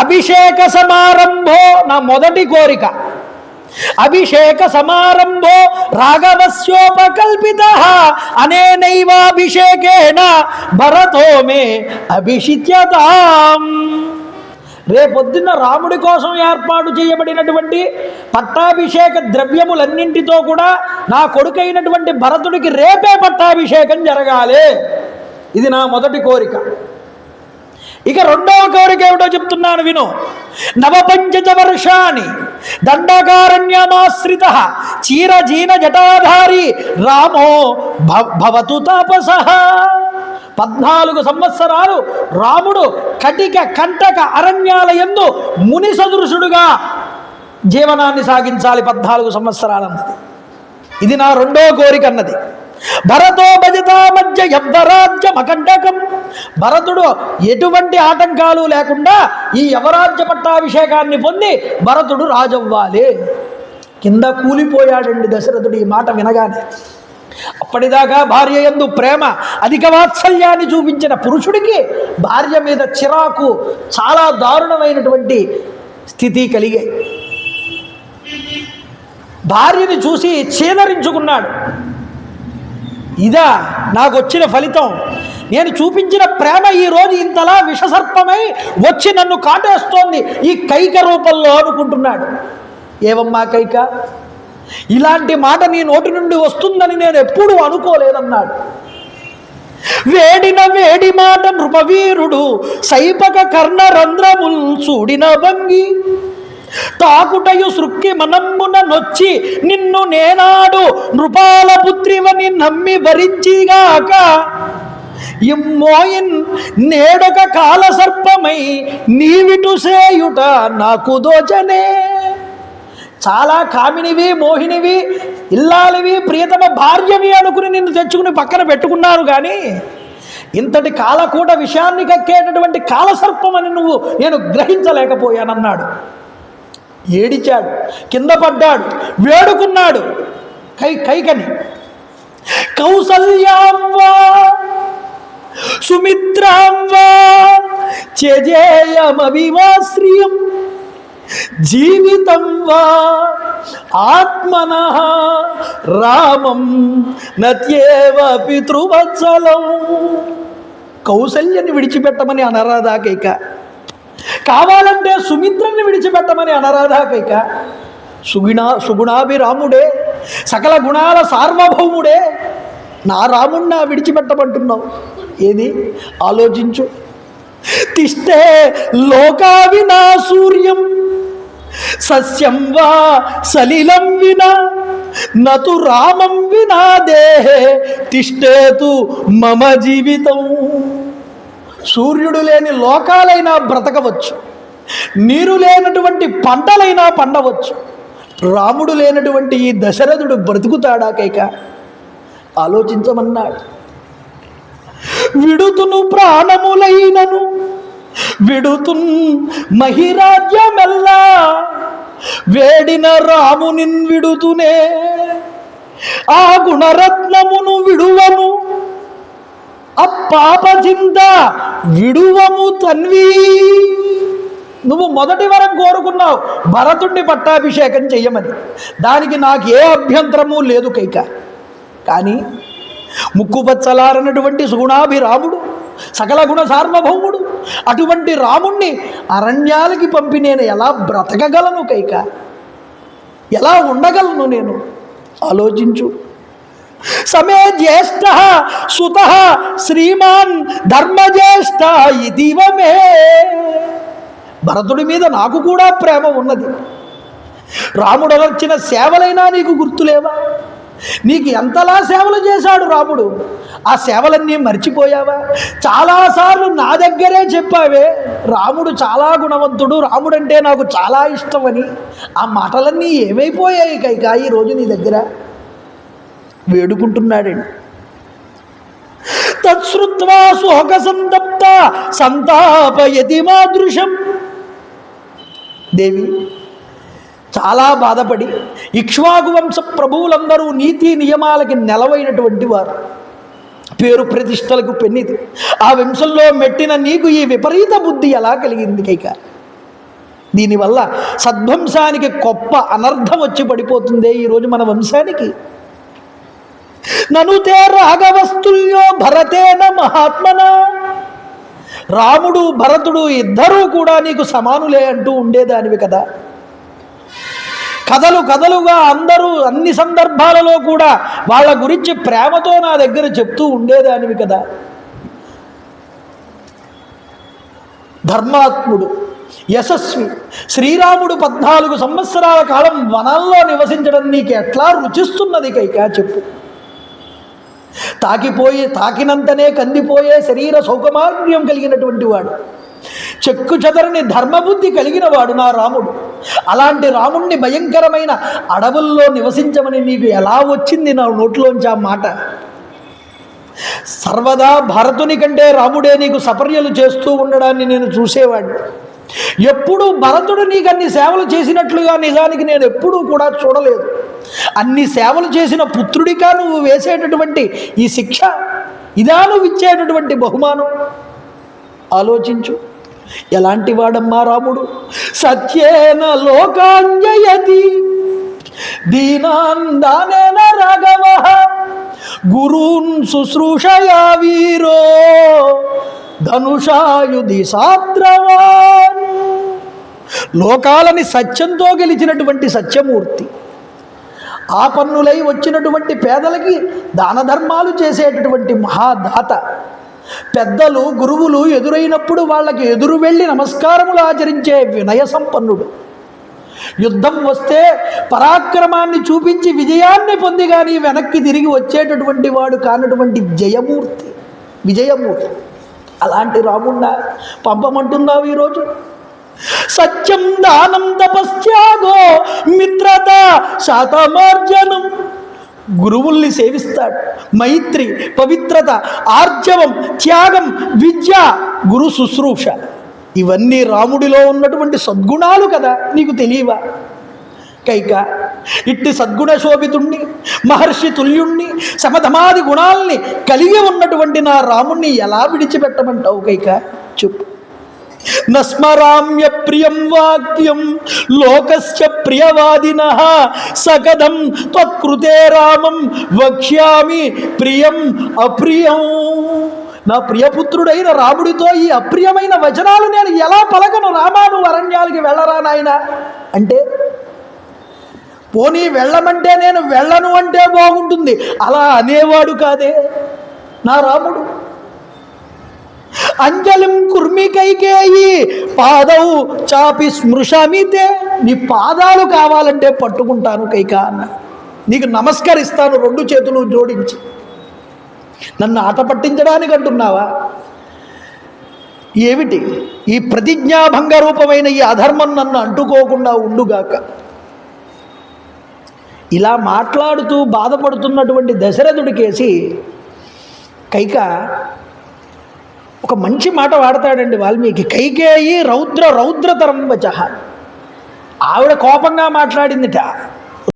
అభిషేక సమారంభో నా మొదటి కోరిక. అభిషేక సమారంభో రాఘవస్యోపకల్పిత అనేనైవాభిషేకేణ భరతో మే అభిషిత్యతాం. రేపొద్దున్న రాముడి కోసం ఏర్పాటు చేయబడినటువంటి పట్టాభిషేక ద్రవ్యములన్నింటితో కూడా నా కొడుకైనటువంటి భరతుడికి రేపే పట్టాభిషేకం జరగాలి. ఇది నా మొదటి కోరిక. ఇక రెండవ కోరిక ఏమిటో చెప్తున్నాను విను. నవపంచజ వర్షాన్ని దండకారణ్యమాశ్రిత చీరజీన జటాధారి రామో భ- భవతు తాపస. పద్నాలుగు సంవత్సరాలు రాముడు కటిక కంటక అరణ్యాల యందు ముని సదృశుడుగా జీవనాన్ని సాగించాలి పద్నాలుగు సంవత్సరాలన్నది. ఇది నా రెండో కోరిక అన్నది. భరతో భజతా మధ్య యవ్వరాజ్య భరతుడు ఎటువంటి ఆటంకాలు లేకుండా ఈ యవరాజ్య పట్టాభిషేకాన్ని పొంది భరతుడు రాజవ్వాలి. కింద కూలిపోయాడండి దశరథుడు ఈ మాట వినగానే. అప్పటిదాకా భార్య యందు ప్రేమ అధిక వాత్సల్యాన్ని చూపించిన పురుషుడికి భార్య మీద చిరాకు చాలా దారుణమైనటువంటి స్థితి కలిగాయి. భార్యని చూసి చీదరించుకున్నాడు. ఇదా నాకు వచ్చిన ఫలితం. నేను చూపించిన ప్రేమ ఈ రోజు ఇంతలా విషసర్పమై వచ్చి నన్ను కాటేస్తోంది ఈ కైక రూపంలో అనుకుంటున్నాడు. ఏవమ్మా కైక? ఇలాంటి మాట నీ నోటి నుండి వస్తుందని నేను ఎప్పుడూ అనుకోలేదన్నాడు. వేడిన వేడి మాట నృపవీరుడు సైపక కర్ణ రంధ్రముల్ చూడిన భంగి తాకుటయు సృక్కి మనమ్మున నొచ్చి నిన్ను నేనాడు నృపాల పుత్రివని నమ్మి భరించిగాక. ఇమ్మోయిన్ నేడొక కాల సర్పమై నీవిటు సేయుట నాకు దోచనే. చాలా కామినివి మోహినివి ఇల్లాలివి ప్రియతమ భార్యవి అనుకుని నిన్ను తెచ్చుకుని పక్కన పెట్టుకున్నారు కానీ ఇంతటి కాలకూట విషయాన్ని కక్కేటటువంటి కాలసర్పమని నువ్వు నేను గ్రహించలేకపోయానన్నాడు. ఏడిచాడు కింద పడ్డాడు వేడుకున్నాడు. కై కైకని. కౌసల్యాంబా వా సుమిత్రాం వా జీవితం వా ఆత్మన రామం నత్యేవ పితృవత్సలం. కౌసల్యని విడిచిపెట్టమని అనరాధాకైక కావాలంటే సుమిత్రని విడిచిపెట్టమని అనరాధాకైక సుగుణా సుగుణాభిరాముడే సకల గుణాల సార్వభౌముడే నా రాముణ్ణా విడిచిపెట్టమంటున్నావు. ఏది? ఆలోచించు. తిష్టే లోకా వినా సూర్యం. సస్యం వా సలిలం వినా. నతు రామం వినా దేహే. తిష్టేతు మమ జీవితం. సూర్యుడు లేని లోకాలైనా బ్రతకవచ్చు. నీరు లేనటువంటి పంటలైనా పండవచ్చు. రాముడు లేనటువంటి ఈ దశరథుడు బ్రతుకుతాడా కైక? ఆలోచించమన్నాడు. విడుతును ప్రాణములైనను విడుతున్ మహిరాజ్యమెల్లా వేడిన రామునిన్ విడుతునే ఆ గుణరత్నమును విడువను అప్పాప చింత విడువము తన్వి. నువ్వు మొదటి వరం కోరుకున్నావు భరతుణ్ణి పట్టాభిషేకం చెయ్యమని. దానికి నాకు ఏ అభ్యంతరము లేదు కైక. కానీ ముక్కుపచ్చలారనటువంటి సుగుణాభిరాముడు సకల గుణ సార్వభౌముడు అటువంటి రాముణ్ణి అరణ్యాలకి పంపి నేను ఎలా బ్రతకగలను కైక? ఎలా ఉండగలను నేను? ఆలోచించు. సమే జ్యేష్ఠ సుత శ్రీమాన్ ధర్మజ్యేష్ఠ ఇదివమే భరతుడి మీద నాకు కూడా ప్రేమ ఉన్నది. రాముడు వచ్చిన సేవలైనా నీకు గుర్తులేవా? నీకు ఎంతలా సేవలు చేశాడు రాముడు? ఆ సేవలన్నీ మర్చిపోయావా? చాలాసార్లు నా దగ్గరే చెప్పావే రాముడు చాలా గుణవంతుడు రాముడంటే నాకు చాలా ఇష్టమని. ఆ మాటలన్నీ ఏమైపోయాయి కైక ఈరోజు రోజు నీ దగ్గర? వేడుకుంటున్నాడండి. తత్శ్రుత్వా సుహక సంతప్త సంతాపయతి మాదృశం. దేవి చాలా బాధపడి ఇక్ష్వాకు వంశ ప్రభువులందరూ నీతి నియమాలకి నెలవైనటువంటి వారు. పేరు ప్రతిష్టలకు పెన్నిది. ఆ వంశంలో మెట్టిన నీకు ఈ విపరీత బుద్ధి ఎలా కలిగింది కైక? దీనివల్ల సద్వంశానికి గొప్ప అనర్థం వచ్చి పడిపోతుందే ఈరోజు మన వంశానికి. ననుతే రాగవస్తుల్యో భరతేన మహాత్మన. రాముడు భరతుడు ఇద్దరూ కూడా నీకు సమానులే అంటూ ఉండేదానివి కదా. కథలు కథలుగా అందరూ అన్ని సందర్భాలలో కూడా వాళ్ళ గురించి ప్రేమతో నా దగ్గర చెప్తూ ఉండేదానివి కదా. ధర్మాత్ముడు యశస్వి శ్రీరాముడు పద్నాలుగు సంవత్సరాల కాలం వనంలో నివసించడం నీకు ఎట్లా రుచిస్తున్నది కైకా చెప్పు. తాకిపోయి తాకినంతనే కందిపోయే శరీర సౌకమార్యం కలిగినటువంటి వాడు. చెక్కు చెదరని ధర్మబుద్ధి కలిగిన వాడు నా రాముడు. అలాంటి రాముణ్ణి భయంకరమైన అడవుల్లో నివసించమని నీకు ఎలా వచ్చింది నా నోట్లోంచి ఆ మాట? సర్వదా భరతుని కంటే రాముడే నీకు సపర్యలు చేస్తూ ఉండడాన్ని నేను చూసేవాడిని. ఎప్పుడూ భరతుడు నీకు అన్ని సేవలు చేసినట్లుగా నిజానికి నేను ఎప్పుడూ కూడా చూడలేదు. అన్ని సేవలు చేసిన పుత్రుడిగా నువ్వు వేసేటటువంటి ఈ శిక్ష ఇదా నువ్వు ఇచ్చేటటువంటి బహుమానం? ఆలోచించు. ఎలాంటి వాడమ్మా రాముడు? సత్యేన లోకాంజయతి. దీనాందానేన రాఘవ. గురూన్ శుశ్రూషయా వీరో. ధనుషాయుధి సాత్రవాన్. లోకాలని సత్యంతో గెలిచినటువంటి సత్యమూర్తి. ఆపన్నులై వచ్చినటువంటి పేదలకి దాన ధర్మాలు చేసేటటువంటి మహాదాత. పెద్దలు గురువులు ఎదురైనప్పుడు వాళ్ళకి ఎదురు వెళ్ళి నమస్కారములు ఆచరించే వినయ సంపన్నుడు. యుద్ధం వస్తే పరాక్రమాన్ని చూపించి విజయాన్ని పొంది కానీ వెనక్కి తిరిగి వచ్చేటటువంటి వాడు కానటువంటి జయమూర్తి విజయమూర్తి. అలాంటి రాముణ్ణా పంపమంటున్నావు ఈరోజు? సత్యం దానం తపశ్చాగో మిత్రత శాతమార్జనం. గురువుల్ని సేవిస్తాడు. మైత్రి పవిత్రత ఆర్జవం త్యాగం విద్య గురు శుశ్రూష. ఇవన్నీ రాముడిలో ఉన్నటువంటి సద్గుణాలు కదా నీకు తెలియవా? కైక ఇట్టి సద్గుణ శోభితుణ్ణి మహర్షి తుల్యుణ్ణి సమధమాది గుణాల్ని కలిగి ఉన్నటువంటి నా రాముణ్ణి ఎలా విడిచిపెట్టమంటావు కైక? చెప్పు. నస్మరామ్య ప్రియం వాక్యం లోకస్య ప్రియవాదిన సకదం త్వత్కృతే రామం వక్ష్యామి ప్రియం అప్రియం. నా ప్రియపుత్రుడైన రాముడితో ఈ అప్రియమైన వచనాలు నేను ఎలా పలకను? రామాను అరణ్యాలకి వెళ్ళరా నాయన? అంటే పోనీ వెళ్ళమంటే నేను వెళ్ళను అంటే బాగుంటుంది. అలా అనేవాడు కాదే. నా రాముడు అంజలిం కుర్మికైకేయి పాదవు చాపి స్మృశమితే నీ పాదాలు కావాలంటే పట్టుకుంటాను కైక అన్న నీకు నమస్కరిస్తాను రెండు చేతులు జోడించి నన్ను ఆట పట్టించడానికి అంటున్నావా ఏమిటి ఈ ప్రతిజ్ఞాభంగ రూపమైన ఈ అధర్మం నన్ను అంటుకోకుండా ఉండుగాక ఇలా మాట్లాడుతూ బాధపడుతున్నటువంటి దశరథుడికేసి కైక ఒక మంచి మాట వాడతాడండి వాల్మీకి. కైకేయి రౌద్ర రౌద్రతరం వచ ఆవిడ కోపంగా మాట్లాడిందిట.